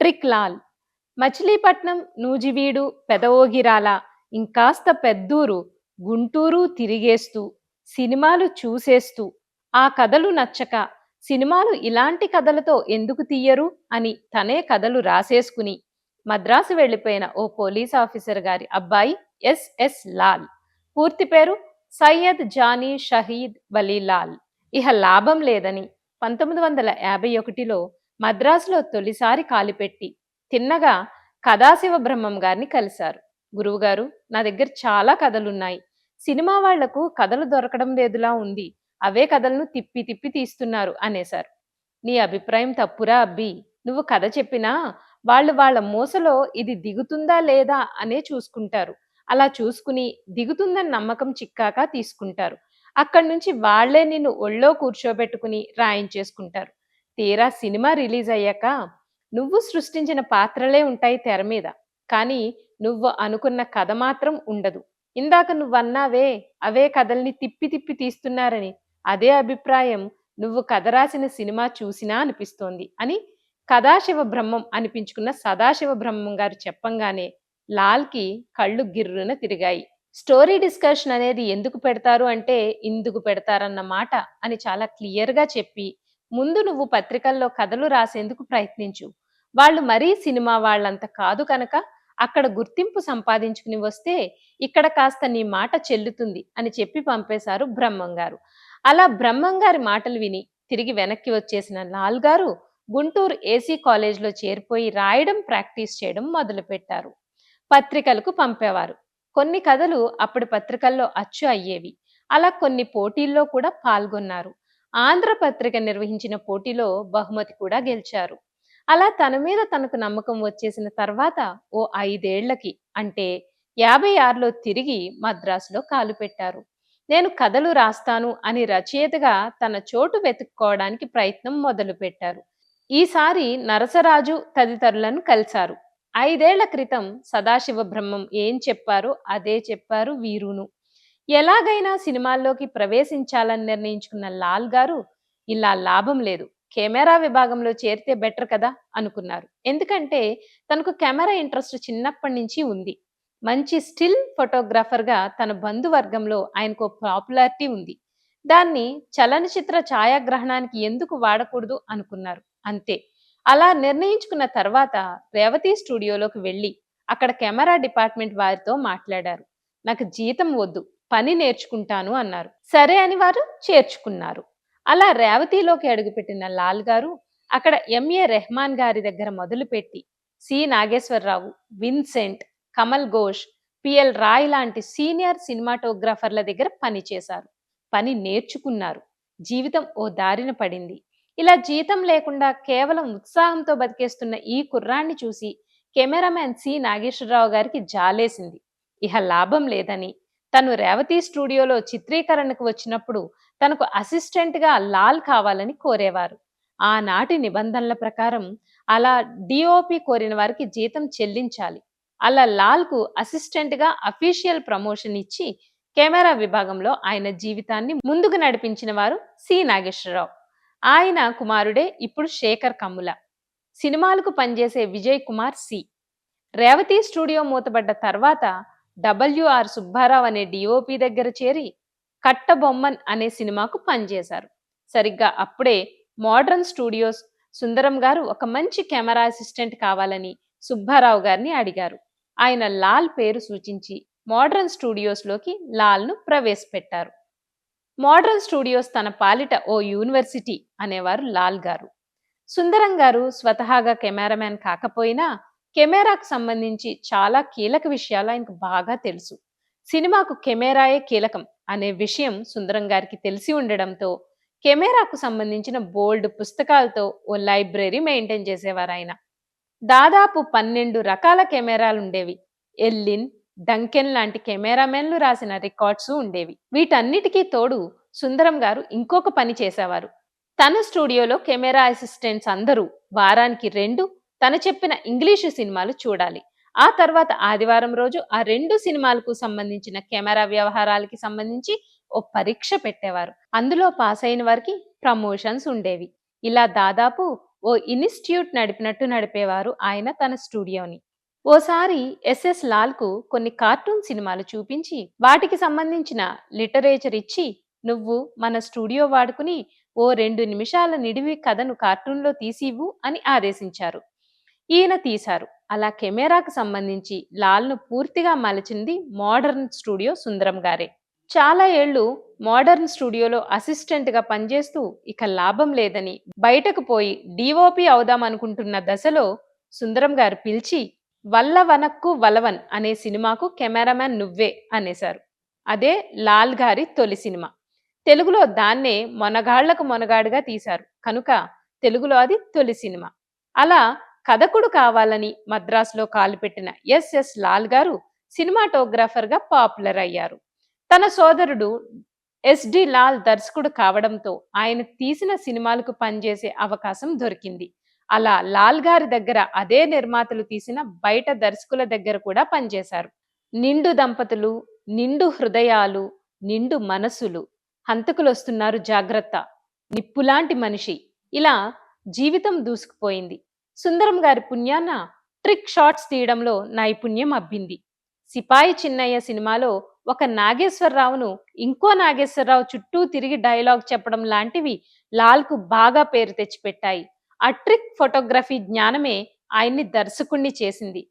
Trick Lal Machilipatnam Nuzvid Pedavogirala ఇంకాస్త పెద్దూరు గుంటూరు తిరిగేస్తూ సినిమాలు చూసేస్తూ ఆ కథలు నచ్చక సినిమాలు ఇలాంటి కథలతో ఎందుకు తీయరు అని తనే కథలు రాసేసుకుని మద్రాసు వెళ్ళిపోయిన ఓ పోలీస్ ఆఫీసర్ గారి అబ్బాయి ఎస్ఎస్ లాల్. పూర్తి పేరు సయ్యద్ జానీ షహీద్ వలీలాల్. ఇహ లాభం లేదని పంతొమ్మిది వందల యాభై ఒకటిలో మద్రాసులో తొలిసారి కాలిపెట్టి తిన్నగా కథాశివ బ్రహ్మం గారిని కలిశారు. గురువుగారు నా దగ్గర చాలా కథలున్నాయి. సినిమా వాళ్ళకు కథలు దొరకడం లేదులా ఉంది. అవే కథలను తిప్పి తిప్పి తీస్తున్నారు అనేశారు. నీ అభిప్రాయం తప్పురా అబ్బి. నువ్వు కథ చెప్పినా వాళ్ళు వాళ్ళ మూసలో ఇది దిగుతుందా లేదా అనే చూసుకుంటారు. అలా చూసుకుని దిగుతుందని నమ్మకం చిక్కాక తీసుకుంటారు. అక్కడి నుంచి వాళ్ళే నిన్ను ఒళ్ళో కూర్చోబెట్టుకుని రాయించేసుకుంటారు. తీరా సినిమా రిలీజ్ అయ్యాక నువ్వు సృష్టించిన పాత్రలే ఉంటాయి తెర మీద. కానీ నువ్వు అనుకున్న కథ మాత్రం ఉండదు. ఇందాక నువ్వన్నావే అవే కథల్ని తిప్పి తిప్పి తీస్తున్నారని. అదే అభిప్రాయం నువ్వు కథ రాసిన సినిమా చూసినా అనిపిస్తోంది అని కథాశివ బ్రహ్మం అనిపించుకున్న సదాశివ బ్రహ్మం గారు చెప్పంగానే లాల్కి కళ్ళు గిర్రున తిరిగాయి. స్టోరీ డిస్కషన్ అనేది ఎందుకు పెడతారు అంటే ఇందుకు పెడతారన్న మాట అని చాలా క్లియర్గా చెప్పి ముందు నువ్వు పత్రికల్లో కథలు రాసేందుకు ప్రయత్నించు. వాళ్ళు మరీ సినిమా వాళ్ళంత కాదు కనుక అక్కడ గుర్తింపు సంపాదించుకుని వస్తే ఇక్కడ కాస్త నీ మాట చెల్లుతుంది అని చెప్పి పంపేశారు బ్రహ్మం గారు అలా బ్రహ్మం గారి మాటలు విని తిరిగి వెనక్కి వచ్చేసిన లాల్ గారు గుంటూరు ఏసీ కాలేజ్లో చేరిపోయి రాయడం ప్రాక్టీస్ చేయడం మొదలుపెట్టారు. పత్రికలకు పంపేవారు. కొన్ని కథలు అప్పటి పత్రికల్లో అచ్చు అయ్యేవి. అలా కొన్ని పోటీల్లో కూడా పాల్గొన్నారు. ఆంధ్ర పత్రిక నిర్వహించిన పోటీలో బహుమతి కూడా గెలిచారు. అలా తన మీద తనకు నమ్మకం వచ్చేసిన తర్వాత ఓ ఐదేళ్ళకి అంటే యాభై ఆరులో తిరిగి మద్రాసులో కాలు పెట్టారు. నేను కథలు రాస్తాను అని రచయితగా తన చోటు వెతుక్కోవడానికి ప్రయత్నం మొదలుపెట్టారు ఈసారి నరసరాజు తదితరులను కలిశారు. ఐదేళ్ళ క్రితం సదాశివ బ్రహ్మం ఏం చెప్పారో అదే చెప్పారు వీరును. ఎలాగైనా సినిమాల్లోకి ప్రవేశించాలని నిర్ణయించుకున్న లాల్ గారు ఇలా లాభం లేదు. కెమెరా విభాగంలో చేరితే బెటర్ కదా అనుకున్నారు. ఎందుకంటే తనకు కెమెరా ఇంట్రెస్ట్ చిన్నప్పటి నుంచి ఉంది. మంచి స్టిల్ ఫోటోగ్రాఫర్గా తన బంధువర్గంలో ఆయనకు పాపులారిటీ ఉంది. దాన్ని చలనచిత్ర ఛాయాగ్రహణానికి ఎందుకు వాడకూడదు అనుకున్నారు. అంతే. అలా నిర్ణయించుకున్న తర్వాత రేవతి స్టూడియోలోకి వెళ్ళి అక్కడ కెమెరా డిపార్ట్మెంట్ వారితో మాట్లాడారు. నాకు జీతం వద్దు. పని నేర్చుకుంటాను అన్నారు. సరే అని వారు చేర్చుకున్నారు. అలా రేవతిలోకి అడుగుపెట్టిన లాల్ గారు అక్కడ ఎంఏ రెహమాన్ గారి దగ్గర మొదలుపెట్టి C. Nageswararao Vincent Kamal Ghosh P L లాంటి సీనియర్ సినిమాటోగ్రాఫర్ల దగ్గర పనిచేశారు పని నేర్చుకున్నారు. జీవితం ఓ దారిన పడింది. ఇలా జీతం లేకుండా కేవలం ఉత్సాహంతో బతికేస్తున్న ఈ కుర్రాన్ని చూసి కెమెరామ్యాన్ సి. నాగేశ్వరరావు గారికి జాలేసింది. ఇహ లాభం లేదని తను రేవతి స్టూడియోలో చిత్రీకరణకు వచ్చినప్పుడు తనకు అసిస్టెంట్గా లాల్ కావాలని కోరేవారు. ఆనాటి నిబంధనల ప్రకారం అలా డిఓపి కోరిన వారికి జీతం చెల్లించాలి. అలా లాల్కు అసిస్టెంట్గా అఫీషియల్ ప్రమోషన్ ఇచ్చి కెమెరా విభాగంలో ఆయన జీవితాన్ని ముందుకు నడిపించిన వారు సి. నాగేశ్వరరావు. ఆయన కుమారుడే ఇప్పుడు శేఖర్ కమ్ముల. సినిమాలకు పనిచేసే విజయ్ కుమార్ సి. రేవతి స్టూడియో మూతబడ్డ తర్వాత డబ్ల్యూఆర్ సుబ్బారావు అనే డిఓపి దగ్గర చేరి కట్టబొమ్మన్ అనే సినిమాకు పనిచేశారు. సరిగ్గా అప్పుడే మోడర్న్ స్టూడియోస్ సుందరం గారు ఒక మంచి కెమెరా అసిస్టెంట్ కావాలని సుబ్బారావు గారిని అడిగారు. ఆయన లాల్ పేరు సూచించి మోడర్న్ స్టూడియోస్లోకి లాల్ను ప్రవేశపెట్టారు. మోడర్న్ స్టూడియోస్ తన పాలిట ఓ యూనివర్సిటీ అనేవారు లాల్ గారు. సుందరం గారు స్వతహాగా కెమెరామ్యాన్ కాకపోయినా కెమెరాకు సంబంధించి చాలా కీలక విషయాలు ఆయనకు బాగా తెలుసు. సినిమాకు కెమెరాయే కీలకం అనే విషయం సుందరం గారికి తెలిసి ఉండడంతో కెమెరాకు సంబంధించిన బోల్డ్ పుస్తకాలతో ఓ లైబ్రరీ మెయింటైన్ చేసేవారు ఆయన. దాదాపు పన్నెండు రకాల కెమెరాలు ఉండేవి. ఎల్లిన్ డంకెన్ లాంటి కెమెరామెన్లు రాసిన రికార్డ్స్ ఉండేవి. వీటన్నిటికీ తోడు సుందరం గారు ఇంకొక పని చేసేవారు. తన స్టూడియోలో కెమెరా అసిస్టెంట్స్ అందరూ వారానికి రెండు తను చెప్పిన ఇంగ్లీషు సినిమాలు చూడాలి. ఆ తర్వాత ఆదివారం రోజు ఆ రెండు సినిమాలకు సంబంధించిన కెమెరా వ్యవహారాలకి సంబంధించి ఓ పరీక్ష పెట్టేవారు. అందులో పాస్ అయిన వారికి ప్రమోషన్స్ ఉండేవి. ఇలా దాదాపు ఓ ఇన్స్టిట్యూట్ నడిపినట్టు నడిపేవారు ఆయన తన స్టూడియోని. ఓసారి ఎస్ఎస్ లాల్కు కొన్ని కార్టూన్ సినిమాలు చూపించి వాటికి సంబంధించిన లిటరేచర్ ఇచ్చి నువ్వు మన స్టూడియో వాడుకుని ఓ రెండు నిమిషాల నిడివి కథను కార్టూన్లో తీసివ్వు అని ఆదేశించారు. ఈయన తీశారు. అలా కెమెరాకు సంబంధించి లాల్ను పూర్తిగా మలచింది మోడర్న్ స్టూడియో సుందరం గారే. చాలా ఏళ్ళు మోడర్న్ స్టూడియోలో అసిస్టెంట్గా పనిచేస్తూ ఇక లాభం లేదని బయటకు పోయి డిఓపి అవుదామనుకుంటున్న దశలో సుందరం గారు పిలిచి వల్ల వనక్కు వలవన్ అనే సినిమాకు కెమెరామ్యాన్ నువ్వే అనేశారు. అదే లాల్ గారి తొలి సినిమా. తెలుగులో దాన్నే మొనగాళ్ళకు మొనగాడుగా తీశారు. కనుక తెలుగులో అది తొలి సినిమా. అలా కథకుడు కావాలని మద్రాసులో కాలుపెట్టిన ఎస్ఎస్ లాల్ గారు సినిమాటోగ్రాఫర్గా పాపులర్ అయ్యారు. తన సోదరుడు ఎస్డి లాల్ దర్శకుడు కావడంతో ఆయన తీసిన సినిమాలకు పనిచేసే అవకాశం దొరికింది. అలా లాల్ గారి దగ్గర అదే నిర్మాతలు తీసిన బయట దర్శకుల దగ్గర కూడా పనిచేశారు. నిండు దంపతులు నిండు హృదయాలు నిండు మనసులు. హంతకులు వస్తున్నారు జాగ్రత్త. నిప్పులాంటి మనిషి. ఇలా జీవితం దూసుకుపోయింది. సుందరం గారి పుణ్యాన ట్రిక్ షాట్స్ తీయడంలో నైపుణ్యం అబ్బింది. సిపాయి చిన్నయ్య సినిమాలో ఒక నాగేశ్వరరావును ఇంకో నాగేశ్వరరావు చుట్టూ తిరిగి డైలాగ్ చెప్పడం లాంటివి లాల్కు బాగా పేరు తెచ్చిపెట్టాయి. ఆ ట్రిక్ ఫోటోగ్రఫీ జ్ఞానమే ఆయన్ని దర్శకుణ్ణి చేసింది.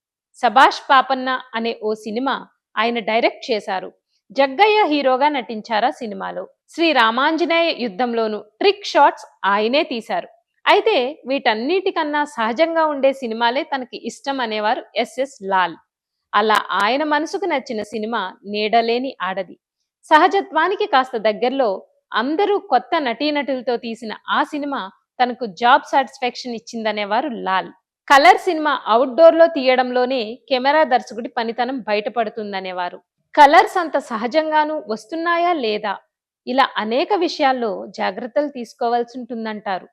సభాష్ పాపన్న అనే ఓ సినిమా ఆయన డైరెక్ట్ చేశారు. జగ్గయ్య హీరోగా నటించారా సినిమాలో. శ్రీ రామాంజనేయ యుద్ధంలోను ట్రిక్ షాట్స్ ఆయనే తీశారు. అయితే వీటన్నిటికన్నా సహజంగా ఉండే సినిమాలే తనకి ఇష్టం అనేవారు ఎస్ఎస్ లాల్. అలా ఆయన మనసుకు నచ్చిన సినిమా నీడలేని ఆడది. సహజత్వానికి కాస్త దగ్గరలో అందరూ కొత్త నటీనటులతో తీసిన ఆ సినిమా తనకు జాబ్ సాటిస్ఫాక్షన్ ఇచ్చిందనేవారు లాల్. కలర్ సినిమా అవుట్డోర్లో తీయడంలోనే కెమెరా దర్శకుడి పనితనం బయటపడుతుందనేవారు. కలర్స్ అంత సహజంగాను వస్తున్నాయా లేదా? ఇలా అనేక విషయాల్లో జాగ్రత్తలు తీసుకోవాల్సి ఉంటుందంటారు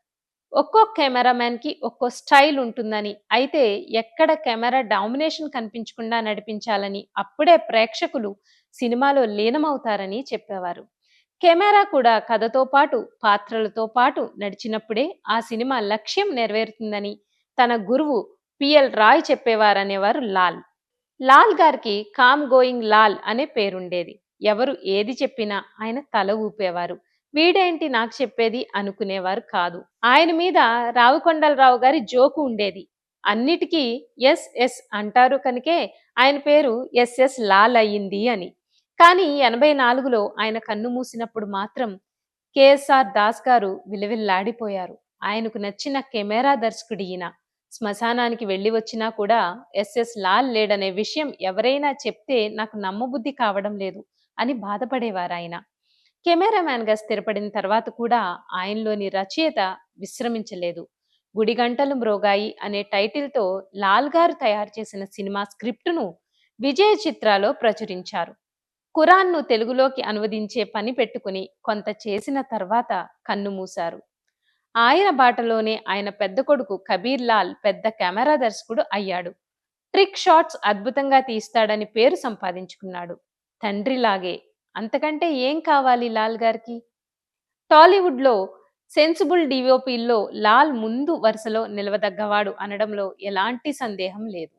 ఒక్కో కెమెరామ్యాన్కి ఒక్కో స్టైల్ ఉంటుందని అయితే ఎక్కడ కెమెరా డామినేషన్ కనిపించకుండా నడిపించాలని అప్పుడే ప్రేక్షకులు సినిమాలో లీనమవుతారని చెప్పేవారు. కెమెరా కూడా కథతో పాటు పాత్రలతో పాటు నడిచినప్పుడే ఆ సినిమా లక్ష్యం నెరవేరుతుందని తన గురువు పిఎల్ రాయ్ చెప్పేవారనేవారు లాల్. లాల్ గారికి కామ్ గోయింగ్ లాల్ అనే పేరుండేది. ఎవరు ఏది చెప్పినా ఆయన తల ఊపేవారు. వీడేంటి నాకు చెప్పేది అనుకునేవారు కాదు. ఆయన మీద రావుకొండలరావు గారి జోకు ఉండేది. అన్నిటికీ ఎస్ ఎస్ అంటారు కనుకే ఆయన పేరు ఎస్ఎస్ లాల్ అయ్యింది అని. కానీ ఎనభై నాలుగులో ఆయన కన్ను మూసినప్పుడు మాత్రం కేఎస్ఆర్ దాస్ గారు విలవిల్లాడిపోయారు. ఆయనకు నచ్చిన కెమెరా దర్శకుడు ఈయన. శ్మశానానికి వెళ్ళి వచ్చినా కూడా ఎస్ఎస్ లాల్ లేడనే విషయం ఎవరైనా చెప్తే నాకు నమ్మబుద్ధి కావడం లేదు అని బాధపడేవారు ఆయన కెమెరామ్యాన్గా స్థిరపడిన తర్వాత కూడా ఆయనలోని రచయిత విశ్రమించలేదు. గుడిగంటలు మ్రోగాయి అనే టైటిల్తో లాల్ గారు తయారు చేసిన సినిమా స్క్రిప్టును విజయ చిత్రాలో ప్రచురించారు. ఖురాన్ను తెలుగులోకి అనువదించే పని పెట్టుకుని కొంత చేసిన తర్వాత కన్నుమూశారు ఆయన బాటలోనే ఆయన పెద్ద కొడుకు కబీర్ లాల్ పెద్ద కెమెరా దర్శకుడు అయ్యాడు. ట్రిక్ షాట్స్ అద్భుతంగా తీస్తాడని పేరు సంపాదించుకున్నాడు. తండ్రిలాగే అంతకంటే ఏం కావాలి లాల్ గారికి? టాలీవుడ్లో సెన్సిబుల్ డివోపీల్లో లాల్ ముందు వరుసలో నిలవదగ్గవాడు అనడంలో ఎలాంటి సందేహం లేదు.